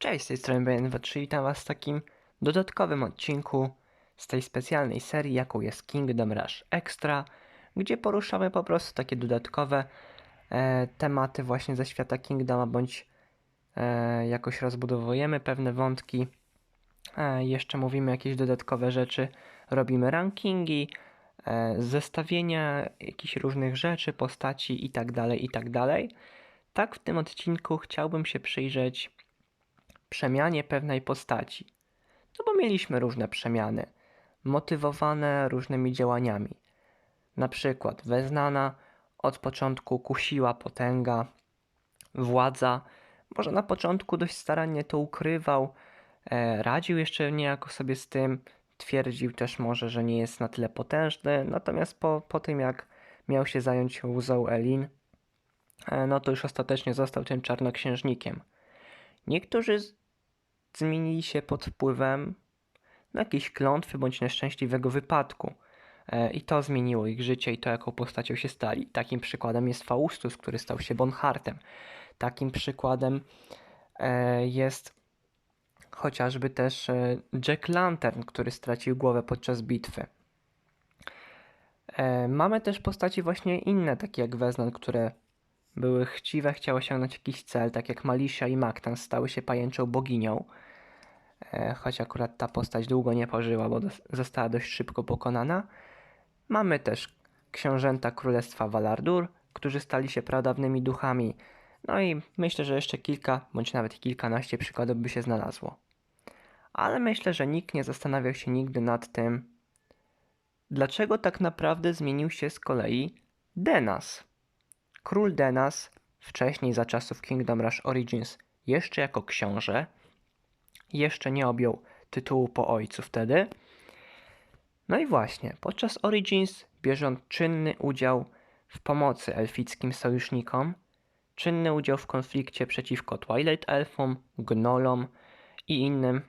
Cześć, z tej strony BN23 witam Was w takim dodatkowym odcinku z tej specjalnej serii, jaką jest Kingdom Rush Extra, gdzie poruszamy po prostu takie dodatkowe e, tematy właśnie ze świata Kingdoma, bądź e, jakoś rozbudowujemy pewne wątki, e, jeszcze mówimy jakieś dodatkowe rzeczy, robimy rankingi, e, zestawienia jakichś różnych rzeczy, postaci itd., itd. Tak w tym odcinku chciałbym się przyjrzeć przemianie pewnej postaci. No bo mieliśmy różne przemiany, motywowane różnymi działaniami. Na przykład Weznana od początku kusiła potęga, władza, może na początku dość starannie to ukrywał, e, radził jeszcze niejako sobie z tym, twierdził też może, że nie jest na tyle potężny, natomiast po, po tym jak miał się zająć łzą Elin, e, no to już ostatecznie został tym czarnoksiężnikiem. Niektórzy zmienili się pod wpływem no, jakiejś klątwy bądź nieszczęśliwego wypadku. E, I to zmieniło ich życie i to, jaką postacią się stali. Takim przykładem jest Faustus, który stał się Bonhartem. Takim przykładem e, jest chociażby też e, Jack Lantern, który stracił głowę podczas bitwy. Mamy też postaci właśnie inne, takie jak Weznan, które były chciwe, chciały osiągnąć jakiś cel, tak jak Malicia i Mactan stały się pajęczą boginią. E, choć akurat ta postać długo nie pożyła, bo została dość szybko pokonana. Mamy też książęta Królestwa Valardur, którzy stali się pradawnymi duchami. No i myślę, że jeszcze kilka, bądź nawet kilkanaście przykładów by się znalazło. Ale myślę, że nikt nie zastanawiał się nigdy nad tym, dlaczego tak naprawdę zmienił się z kolei Denas. Król Denas, wcześniej za czasów Kingdom Rush Origins, jeszcze jako książę, jeszcze nie objął tytułu po ojcu wtedy. No i właśnie, podczas Origins bierze on czynny udział w pomocy elfickim sojusznikom, czynny udział w konflikcie przeciwko Twilight Elfom, Gnolom i innym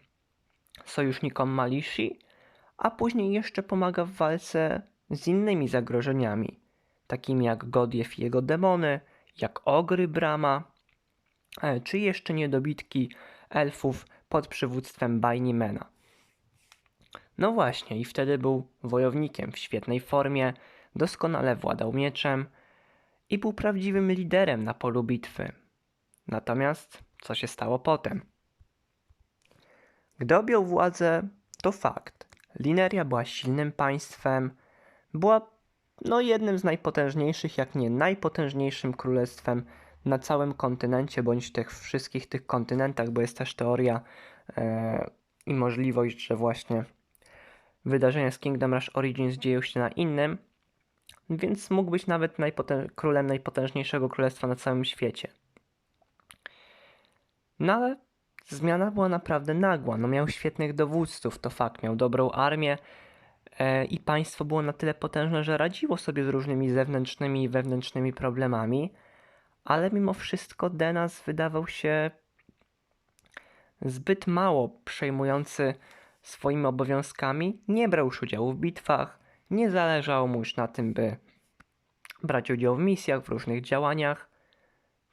sojusznikom Malishi, a później jeszcze pomaga w walce z innymi zagrożeniami, takimi jak Godiew i jego demony, jak Ogry Brama, e, czy jeszcze niedobitki elfów pod przywództwem Bainimena. No właśnie, i wtedy był wojownikiem w świetnej formie, doskonale władał mieczem i był prawdziwym liderem na polu bitwy. Natomiast co się stało potem? Gdy objął władzę, to fakt. Lineria była silnym państwem, była no jednym z najpotężniejszych, jak nie najpotężniejszym królestwem na całym kontynencie, bądź tych wszystkich tych kontynentach, bo jest też teoria e, i możliwość, że właśnie wydarzenia z Kingdom Rush Origins dzieją się na innym, więc mógł być nawet najpotę- królem najpotężniejszego królestwa na całym świecie. No ale zmiana była naprawdę nagła. No miał świetnych dowódców, to fakt, miał dobrą armię i państwo było na tyle potężne, że radziło sobie z różnymi zewnętrznymi i wewnętrznymi problemami, ale mimo wszystko Denas wydawał się zbyt mało przejmujący swoimi obowiązkami, nie brał już udziału w bitwach, nie zależało mu już na tym, by brać udział w misjach, w różnych działaniach.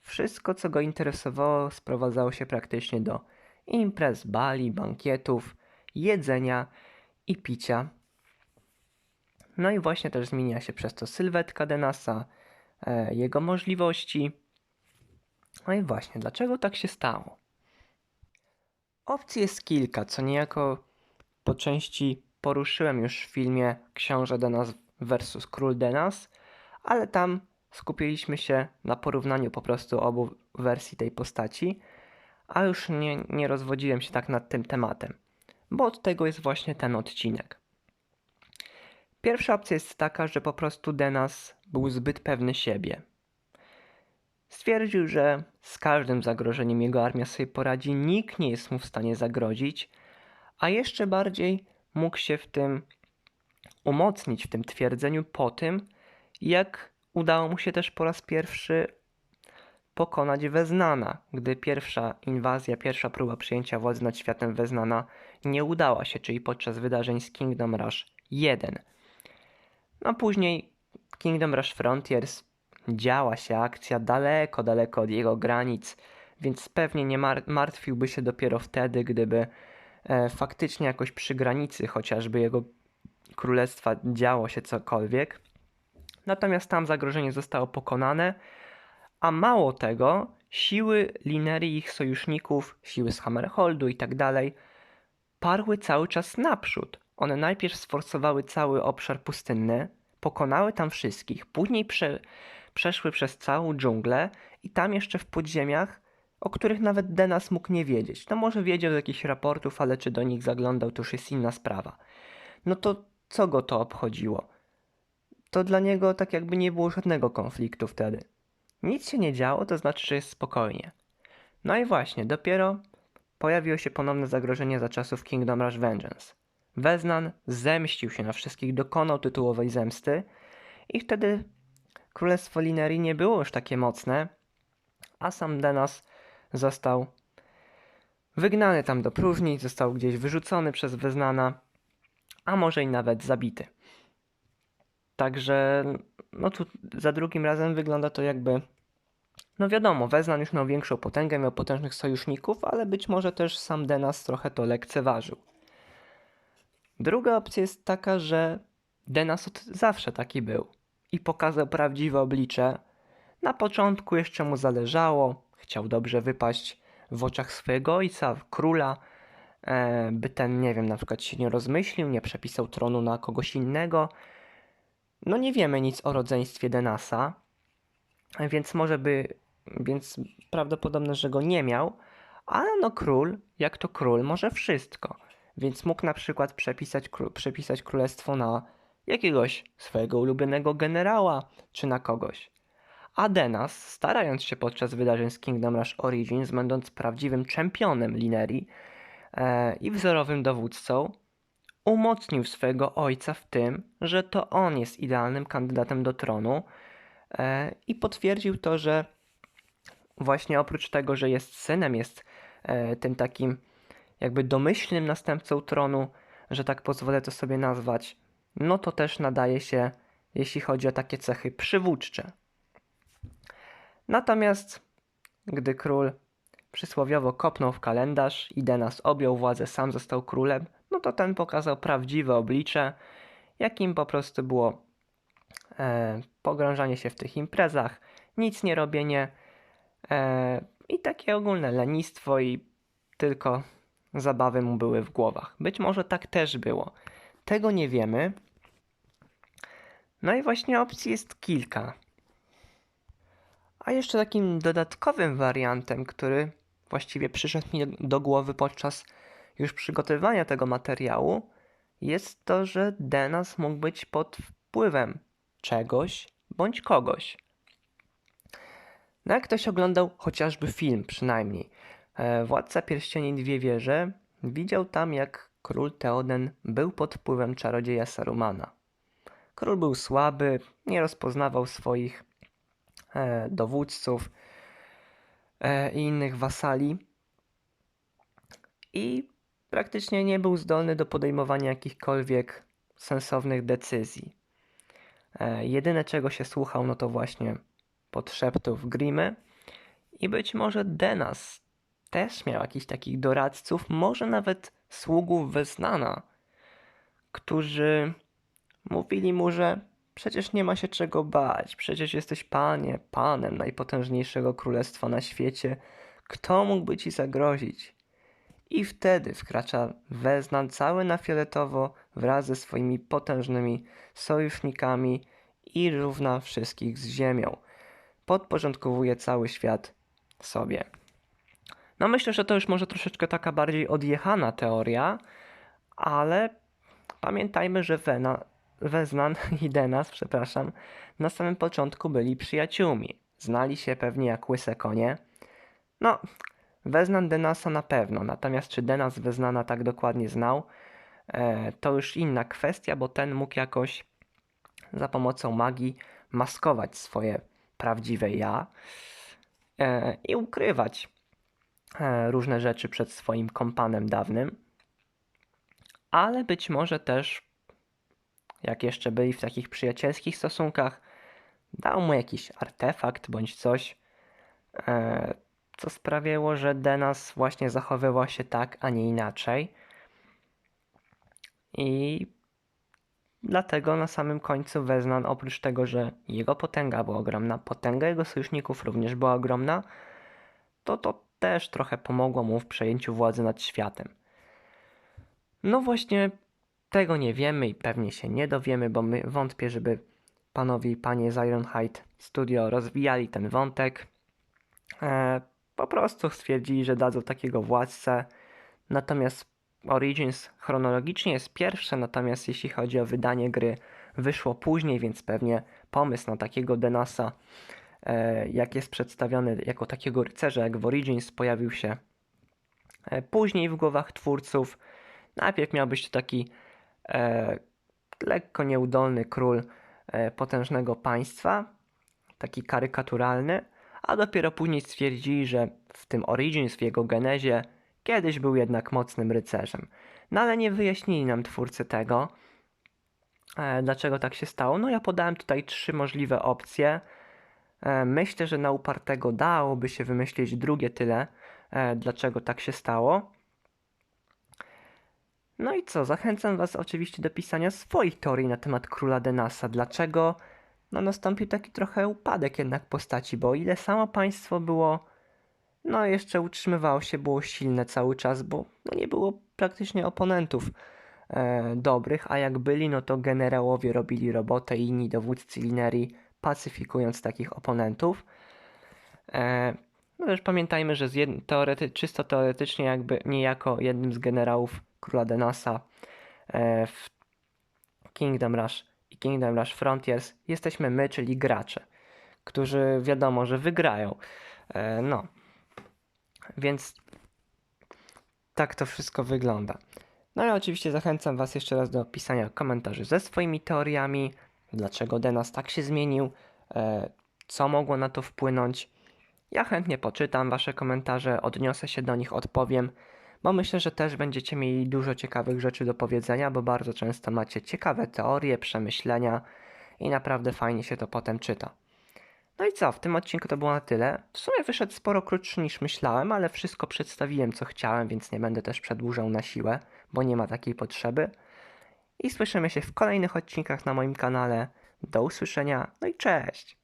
Wszystko, co go interesowało, sprowadzało się praktycznie do imprez, bali, bankietów, jedzenia i picia. No i właśnie też zmienia się przez to sylwetka Denasa, e, jego możliwości. No i właśnie, dlaczego tak się stało? Opcji jest kilka, co niejako po części poruszyłem już w filmie Książę Denas vs Król Denas, ale tam skupiliśmy się na porównaniu po prostu obu wersji tej postaci, a już nie, nie rozwodziłem się tak nad tym tematem, bo od tego jest właśnie ten odcinek. Pierwsza opcja jest taka, że po prostu Denas był zbyt pewny siebie. Stwierdził, że z każdym zagrożeniem jego armia sobie poradzi, nikt nie jest mu w stanie zagrozić, a jeszcze bardziej mógł się w tym umocnić, w tym twierdzeniu po tym, jak udało mu się też po raz pierwszy pokonać Weznana, gdy pierwsza inwazja, pierwsza próba przyjęcia władzy nad światem Weznana nie udała się, czyli podczas wydarzeń z Kingdom Rush 1. No później Kingdom Rush Frontiers działa się akcja daleko, daleko od jego granic. więc pewnie nie mar- martwiłby się dopiero wtedy, gdyby e, faktycznie jakoś przy granicy chociażby jego królestwa działo się cokolwiek. Natomiast tam zagrożenie zostało pokonane, a mało tego, siły Linerii ich sojuszników, siły z Hammerholdu i tak dalej, parły cały czas naprzód. One najpierw sforcowały cały obszar pustynny, pokonały tam wszystkich, później prze, przeszły przez całą dżunglę i tam jeszcze w podziemiach, o których nawet Denas mógł nie wiedzieć. No może wiedział z jakichś raportów, ale czy do nich zaglądał, to już jest inna sprawa. No to co go to obchodziło? To dla niego tak jakby nie było żadnego konfliktu wtedy. Nic się nie działo, to znaczy, że jest spokojnie. No i właśnie, dopiero pojawiło się ponowne zagrożenie za czasów Kingdom Rush Vengeance. Weznan zemścił się na wszystkich, dokonał tytułowej zemsty i wtedy Królestwo Linerii nie było już takie mocne, a sam Denas został wygnany tam do próżni, został gdzieś wyrzucony przez Weznana, a może i nawet zabity. Także no tu za drugim razem wygląda to jakby no wiadomo, Weznan już miał większą potęgę, miał potężnych sojuszników, ale być może też sam Denas trochę to lekceważył. Druga opcja jest taka, że Denas od zawsze taki był i pokazał prawdziwe oblicze. Na początku jeszcze mu zależało, chciał dobrze wypaść w oczach swojego ojca, króla, e, by ten, nie wiem, na przykład się nie rozmyślił, nie przepisał tronu na kogoś innego. No nie wiemy nic o rodzeństwie Denasa, więc może by, więc prawdopodobne, że go nie miał, ale no król, jak to król, może wszystko. Więc mógł na przykład przepisać, przepisać królestwo na jakiegoś swojego ulubionego generała, czy na kogoś. Adenas, starając się podczas wydarzeń z Kingdom Rush Origins, będąc prawdziwym czempionem Linerii e, i wzorowym dowódcą, umocnił swojego ojca w tym, że to on jest idealnym kandydatem do tronu e, i potwierdził to, że właśnie oprócz tego, że jest synem, jest e, tym takim jakby domyślnym następcą tronu, że tak pozwolę to sobie nazwać, no to też nadaje się, jeśli chodzi o takie cechy przywódcze. Natomiast gdy król przysłowiowo kopnął w kalendarz i Denas objął władzę, sam został królem, no to ten pokazał prawdziwe oblicze, jakim po prostu było e, pogrążanie się w tych imprezach, nic nie robienie e, i takie ogólne lenistwo i tylko zabawy mu były w głowach. Być może tak też było. Tego nie wiemy. No i właśnie opcji jest kilka. A jeszcze takim dodatkowym wariantem, który właściwie przyszedł mi do głowy podczas już przygotowywania tego materiału, jest to, że Denas mógł być pod wpływem czegoś bądź kogoś. No jak ktoś oglądał chociażby film przynajmniej, Władca Pierścieni Dwie Wieże, widział tam jak król Teoden był pod wpływem czarodzieja Sarumana. Król był słaby, nie rozpoznawał swoich e, dowódców e, i innych wasali i praktycznie nie był zdolny do podejmowania jakichkolwiek sensownych decyzji. E, jedyne czego się słuchał, no to właśnie podszeptów Grimy i być może Denas też miał jakichś takich doradców, może nawet sługów Weznana, którzy mówili mu, że przecież nie ma się czego bać, przecież jesteś panie, panem najpotężniejszego królestwa na świecie, kto mógłby ci zagrozić? I wtedy wkracza Weznan cały na fioletowo wraz ze swoimi potężnymi sojusznikami i równa wszystkich z ziemią. Podporządkowuje cały świat sobie. No myślę, że to już może troszeczkę taka bardziej odjechana teoria, ale pamiętajmy, że Wena, Weznan i Denas, przepraszam, na samym początku byli przyjaciółmi. Znali się pewnie jak łyse konie. No, Weznan Denasa na pewno, natomiast czy Denas Weznana tak dokładnie znał, e, to już inna kwestia, bo ten mógł jakoś za pomocą magii maskować swoje prawdziwe ja e, i ukrywać różne rzeczy przed swoim kompanem dawnym. Ale być może też, jak jeszcze byli w takich przyjacielskich stosunkach, dał mu jakiś artefakt bądź coś, co sprawiło, że Denas właśnie zachowywał się tak, a nie inaczej. I dlatego na samym końcu Weznan, oprócz tego, że jego potęga była ogromna, potęga jego sojuszników również była ogromna, to to też trochę pomogło mu w przejęciu władzy nad światem. No właśnie tego nie wiemy i pewnie się nie dowiemy, bo my wątpię, żeby panowie i panie z Ironhide Studio rozwijali ten wątek. E, po prostu stwierdzili, że dadzą takiego władcę. Natomiast Origins chronologicznie jest pierwsze, natomiast jeśli chodzi o wydanie gry, wyszło później, więc pewnie pomysł na takiego Denasa, jak jest przedstawiony jako takiego rycerza, jak w Origins, pojawił się e, później w głowach twórców. Najpierw miał być to taki e, lekko nieudolny król e, potężnego państwa, taki karykaturalny, a dopiero później stwierdzili, że w tym Origins, w jego genezie, kiedyś był jednak mocnym rycerzem. No ale nie wyjaśnili nam twórcy tego, e, dlaczego tak się stało. No ja podałem tutaj trzy możliwe opcje. E, myślę, że na upartego dałoby się wymyślić drugie tyle, e, dlaczego tak się stało. No i co, zachęcam Was oczywiście do pisania swoich teorii na temat króla Denasa. Dlaczego no, nastąpił taki trochę upadek jednak postaci, bo ile samo państwo było, no jeszcze utrzymywało się, było silne cały czas, bo no, nie było praktycznie oponentów e, dobrych, a jak byli, no to generałowie robili robotę i inni dowódcy linerii, pacyfikując takich oponentów. E, no też pamiętajmy, że jed... teorety... czysto teoretycznie jakby niejako jednym z generałów króla Denasa e, w Kingdom Rush i Kingdom Rush Frontiers jesteśmy my, czyli gracze, którzy wiadomo, że wygrają. E, no. Więc tak to wszystko wygląda. No i oczywiście zachęcam Was jeszcze raz do pisania komentarzy ze swoimi teoriami, dlaczego Denas tak się zmienił, e, co mogło na to wpłynąć. Ja chętnie poczytam Wasze komentarze, odniosę się do nich, odpowiem, bo myślę, że też będziecie mieli dużo ciekawych rzeczy do powiedzenia, bo bardzo często macie ciekawe teorie, przemyślenia i naprawdę fajnie się to potem czyta. No i co, w tym odcinku to było na tyle. W sumie wyszedł sporo krótszy niż myślałem, ale wszystko przedstawiłem co chciałem, więc nie będę też przedłużał na siłę, bo nie ma takiej potrzeby. I słyszymy się w kolejnych odcinkach na moim kanale. Do usłyszenia, no i cześć!